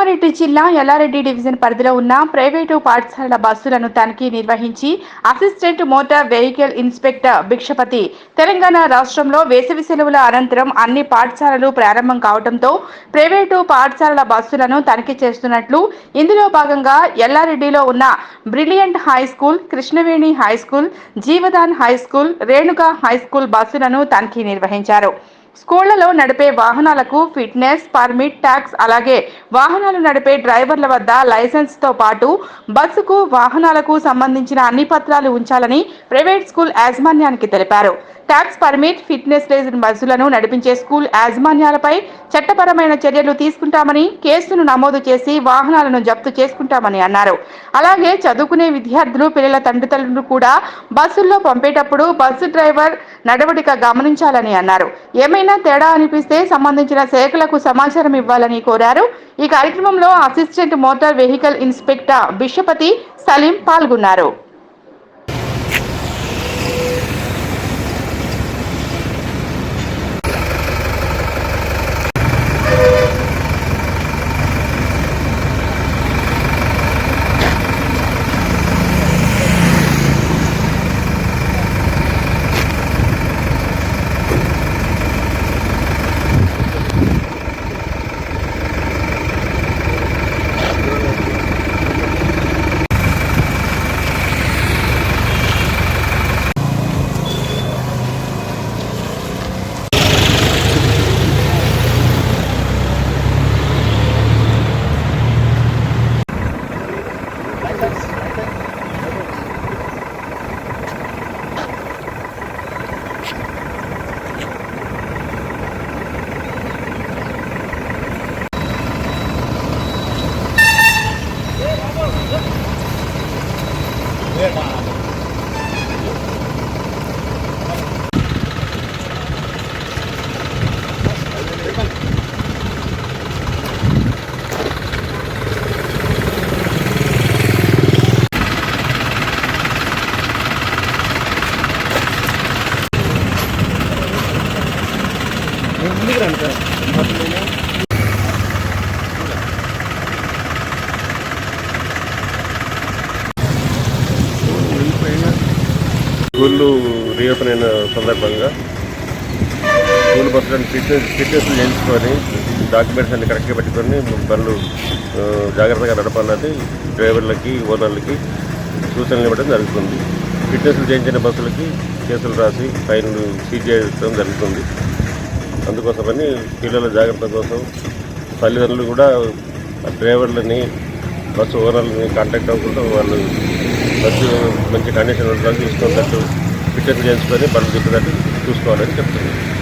కామారెడ్డి జిల్లా ఎల్లారెడ్డి డివిజన్ పరిధిలో ఉన్న ప్రైవేటు పాఠశాలల బస్సులను తనిఖీ నిర్వహించి assistant motor vehicle inspector Bhikshapathi. Telangana రాష్ట్రంలో వేసవి సెలవుల అనంతరం అన్ని పాఠశాలలు ప్రారంభం కావడంతో ప్రైవేటు పాఠశాలల బస్సులను తనిఖీ చేస్తున్నట్లు ఇందులో భాగంగా ఎల్లారెడ్డిలో ఉన్న brilliant high school Krishnaveni high school Jeevadan high school Renuka high school బస్సులను తనిఖీ నిర్వహించారు. స్కూళ్ళలో నడిపే వాహనాలకు ఫిట్నెస్ పర్మిట్ ట్యాక్స్ అలాగే వాహనాలు నడిపే డ్రైవర్ల వద్ద లైసెన్స్తో పాటు బస్సుకు వాహనాలకు సంబంధించిన అన్ని పత్రాలు ఉంచాలని ప్రైవేట్ స్కూల్ యాజమాన్యానికి తెలిపారు. ట్యాక్స్ పర్మిట్ ఫిట్నెస్ లేని బస్సులను నడిపించే స్కూల్ యాజమాన్యాలపై చట్టపరమైన చర్యలు తీసుకుంటామని కేసును నమోదు చేసి వాహనాలను జప్తు చేసుకుంటామని అన్నారు. అలాగే చదువుకునే విద్యార్థులు పిల్లల తండ్రిదండ్రులు కూడా బస్సుల్లో పంపేటప్పుడు బస్సు డ్రైవర్ నడవడిక గమనించాలని అన్నారు. ఏమైనా తేడా అనిపిస్తే సంబంధించిన శాఖలకు సమాచారం ఇవ్వాలని కోరారు. ఈ కార్యక్రమంలో assistant motor vehicle inspector Bishapathi Saleem పాల్గొన్నారు. స్కూళ్ళు రీఓపెన్ అయిన సందర్భంగా స్కూల్ బస్సులను ఫిట్నెస్ ఫిట్నెస్ చేయించుకొని డాక్యుమెంట్స్ అన్ని కరెక్ట్గా పెట్టుకొని బండ్లు జాగ్రత్తగా నడపాలని డ్రైవర్లకి ఓనర్లకి సూచనలు ఇవ్వడం జరుగుతుంది. ఫిట్నెస్లు చేయించిన బస్సులకి కేసులు రాసి ఫైన్లు సీజ్ చేయడం జరుగుతుంది. అందుకోసమని పిల్లల జాగ్రత్త కోసం తల్లిదండ్రులు కూడా ఆ డ్రైవర్లని బస్సు ఓనర్లని కాంటాక్ట్ అవ్వకుండా వాళ్ళు బస్సు మంచి కండిషన్ ఉండడానికి చూసుకున్నట్టు ఫిట్నెస్ చేసుకొని బండ్లు తిప్పినట్టు చూసుకోవాలని చెప్తున్నాను.